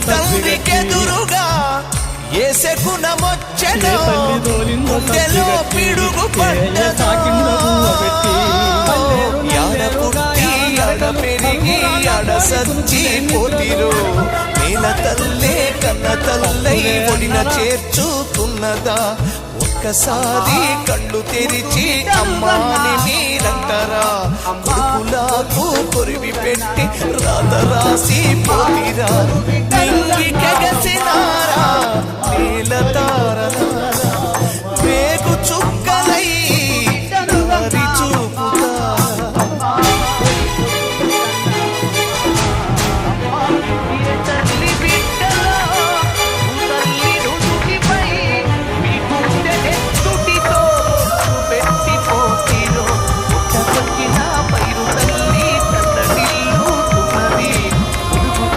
తండ్రికెదురుగా ఏసే గుణమొచ్చెను గుండెలో పిడుగు పడ్డదా. యాడ పుట్టి యాడ పెరిగి యాడ సంచి పోటీలో నేల తల్లే కన్న తల్లై ఒడిన చేర్చుతున్నదా? ఒక్కసారి కళ్ళు తెరిచి అమ్మాని మీరంటారా? కొడుకులకు కొరివి పెట్టి రాత రాసి